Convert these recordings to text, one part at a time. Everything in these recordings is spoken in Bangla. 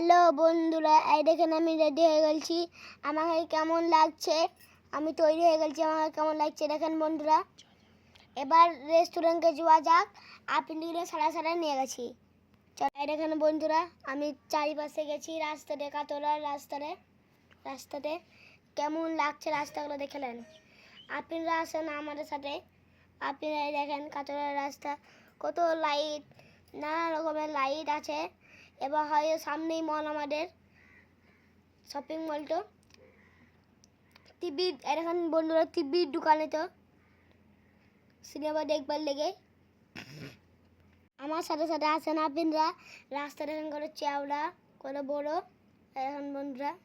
হ্যালো বন্ধুরা, এই দেখেন আমি রেডি হয়ে গেছি আমাকে কেমন লাগছে? আমি তৈরি হয়ে গেছি আমাকে কেমন লাগছে দেখেন বন্ধুরা। এবার রেস্টুরেন্টে যাওয়া যাক। আপনিগুলো সারা সারা নিয়ে গেছি। এই দেখেন বন্ধুরা, আমি চারিপাশে গেছি রাস্তাতে, কাতলার রাস্তাতে। রাস্তাতে কেমন লাগছে রাস্তাগুলো দেখলেন আপনারা আসেন আমাদের সাথে? আপনারা দেখেন কাতলার রাস্তা, কত লাইট নানা রকমের লাইট আছে। এবার হয় সামনেই মল আমাদের শপিং মলটা টিভি এখন বন্ধুরা টিভির দোকানে তো। সিনেমা দেখবার লেগে। আমার সাথে সাথে আসেন আপনারা রাস্তাটা এখন করে চেওড়া, করে বড় এখন বন্ধুরা।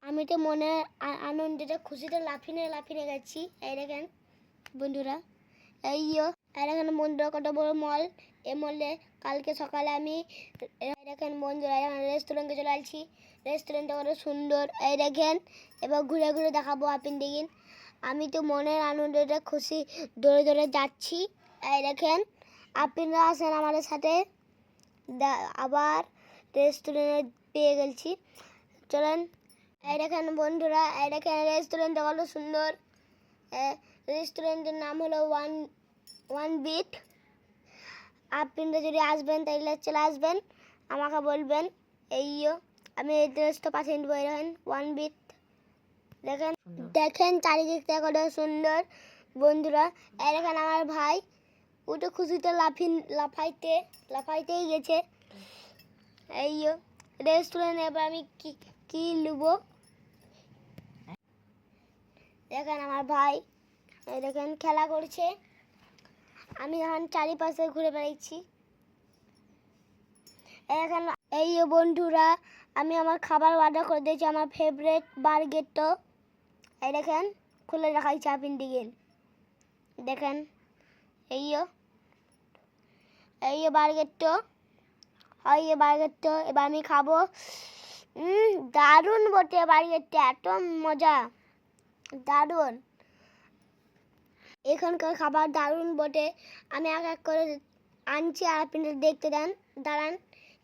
আমি তো মনে আ- আনন্দেতে খুশিতে লাফিনে লাফিনে গেছি, এই দেখেন বন্ধুরা। এই এই দেখেন বন্ধুরা কত বড় মল এই মলে কালকে সকালে আমি দেখেন বন্ধুরা, এখন রেস্টুরেন্টে চলে আসছি। রেস্টুরেন্টটা কত সুন্দর। এই দেখেন, এবার ঘুরে ঘুরে দেখাবো আপনি দেখিন আমি তো মনের আনন্দটা খুশি দৌড়ে দৌড়ে যাচ্ছি। এই দেখেন, আপনারা আসেন আমাদের সাথে। আবার রেস্টুরেন্টে পেয়ে গেছি চলেন, এই দেখেন বন্ধুরা, এই দেখেন রেস্টুরেন্টটা কত সুন্দর। রেস্টুরেন্টের নাম হলো ওয়ান ওয়ান বিট আপনারা যদি আসবেন তাহলে চলে আসবেন। আমাকে বলবেন এইও আমি এড্রেসটা পাঠিয়ে দেবো এই দেখেন ওয়ান বিট দেখেন দেখেন চারিদিকটা কত সুন্দর। বন্ধুরা এই দেখেন আমার ভাই ও তো খুশিতে লাফিন লাফাইতে লাফাইতেই গেছে। এইও রেস্টুরেন্টে এবার আমি কি কি নেব দেখেন আমার ভাই এই দেখেন খেলা করছে। আমি এখন চারিপাশে ঘুরে বেড়াচ্ছি এখন এই বন্ধুরা, আমি আমার খাবার অর্ডার করে দিয়েছি, আমার ফেভারেট বার্গেরটা এই দেখেন, খুলে দেখাইছি আপনি দিকেন। দেখেন এই যে এই যে বার্গেরটা হয় এই বার্গেরটা এবার আমি খাব দারুণ বটে বার্গেরটা এত মজা। দারুণ। এখানকার খাবার দারুণ বটে। আমি এক এক করে আনছি আর আপনারা দেখতে দেন, দাঁড়ান।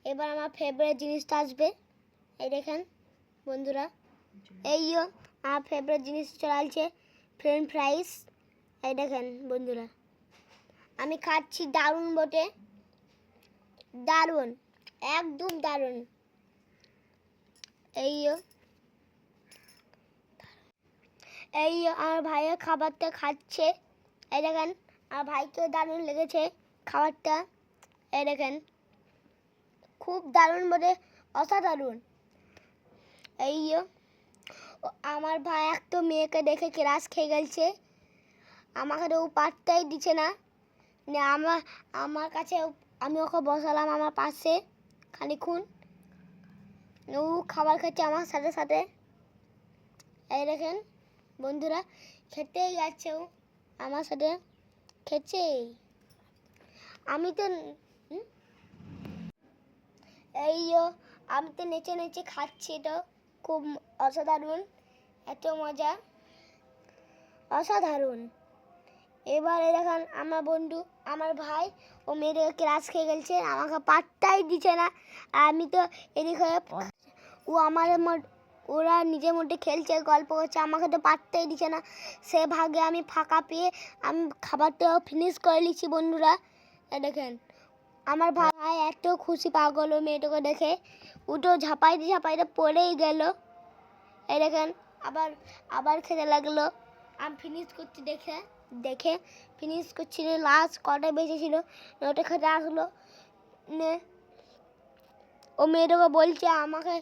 এবার আমার ফেভারিট জিনিসটা আসবে। এই দেখেন, বন্ধুরা। এইও আমার ফেভারিট জিনিস চলে আসছে ফ্রেঞ্চ ফ্রাইস এই দেখেন, বন্ধুরা। আমি খাচ্ছি দারুণ বটে। দারুণ, একদম দারুণ। এইও এই আমার ভাইয়ের খাবারটা খাচ্ছে। এই দেখেন, আমার ভাইকেও দারুণ লেগেছে খাবারটা। এই দেখেন, খুব দারুণ বলে অসাধারণ। এই আমার ভাই একটা মেয়েকে দেখে ক্রাশ খেয়ে গেছে আমাকে তো ও পাত্তাই দিচ্ছে নে। আমার আমার কাছে আমি ওকে বসালাম আমার পাশে খানিক্ষণ ও খাবার খাচ্ছে আমার সাথে সাথে। এই দেখেন, বন্ধুরা, খেতেই যাচ্ছে ও। আমার সাথে খেছেই আমি তো? এই আমি তো নেচে নেচে খাচ্ছি তো খুব অসাধারণ, এত মজা। অসাধারণ। এবারে দেখান, আমার বন্ধু, আমার ভাই, ও মেয়েদের ক্লাস খেয়ে গেছে, আমাকে পাত্তাই দিচ্ছে না। আমি তো এদিক, ও আমার ওরা নিজের মধ্যে খেলছে, গল্প করছে, আমাকে তো পারতেই দিচ্ছে না। সে ভাগে আমি ফাঁকা পেয়ে আমি খাবারটাও ফিনিশ করে নিচ্ছি বন্ধুরা। দেখেন, আমার ভাই এত খুশি পাগল মেয়েটাকে দেখে। উঠো ঝাপাইতে ঝাপাইতে পড়েই গেল। এই দেখেন, আবার আবার খেতে লাগল। আমি ফিনিশ করছি দেখে দেখে ফিনিশ করছিল লাস্ট কটা বেঁচেছিল ওটা খেতে আসলো। নে ও মেয়েটাকে বলছে, আমাকে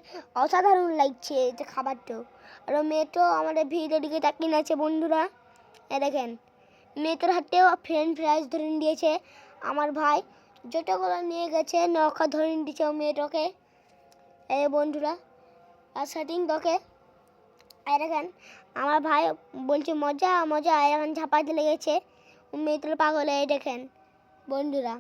অসাধারণ লাগছে এটা খাবারটাও আর ও মেয়েটাও আমাদের ভিডিও দিকে তাকিয়ে আছে, বন্ধুরা। এ দেখেন, মেয়েটার হাতেও ফ্রেন্ড ফ্রাইজ ধরে দিয়েছে আমার ভাই যতগুলো নিয়ে গেছে, নৌকা ধরে দিয়েছে ও মেয়েটাকে। এ বন্ধুরা, আর সেটিং তোকে। এই দেখেন, আমার ভাই বলছে, মজা মজা। এখন ঝাপাইতে লেগেছে। ও মেয়েটার পাগল এই দেখেন, বন্ধুরা।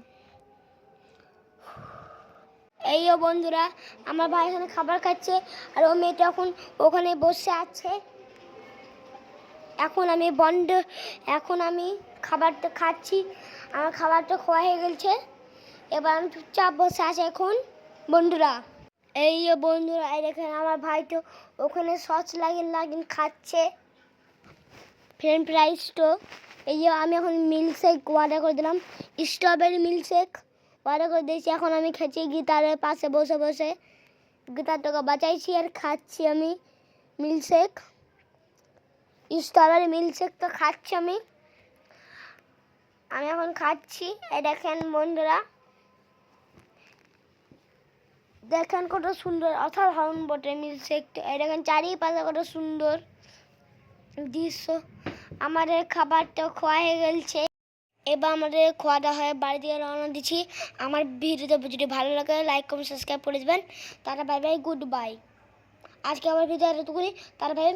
এই ও বন্ধুরা, আমার ভাই এখানে খাবার খাচ্ছে আর ও মেয়েটা এখন ওখানে বসে আছে। এখন আমি বন্ড, এখন আমি খাবারটা খাচ্ছি। আমার খাবারটা খোয়া হয়ে গেছে। এবার আমি চুপচাপ বসে আছি এখন, বন্ধুরা। এই বন্ধুরা, এই দেখেন আমার ভাই তো ওখানে সস লাগিন লাগিন খাচ্ছে। ফ্রেঞ্চ ফ্রাইস তো। এই আমি এখন মিল্কশেক অর্ডার করে দিলাম স্ট্রবেরি মিল্কশেক অর্ডার করে দিয়েছি, এখন আমি খেয়েছি গিটারের পাশে বসে বসে। গিটারটাকে বাঁচাইছি আর খাচ্ছি আমি মিল্কশেক স্ট্রবেরি তো খাচ্ছি আমি। আমি এখন খাচ্ছি এই দেখেন বন্ধুরা। দেখেন কত সুন্দর অসাধারণ বটে মিল্কশেকটা এই দেখেন চারিপাশে কত সুন্দর দৃশ্য। আমাদের খাবারটা খোয়া হয়ে গেছে এবার আমাদের খাওয়া দাওয়া হয়ে বাড়ি দিয়ে রওনা দিচ্ছি। আমার ভিডিওটা যদি ভালো লাগে লাইক কমেন্ট সাবস্ক্রাইব করে দেবেন। তারা বাই বাই গুড বাই আজকে আমার ভিডিও এতটুকুনি। তারা ভাই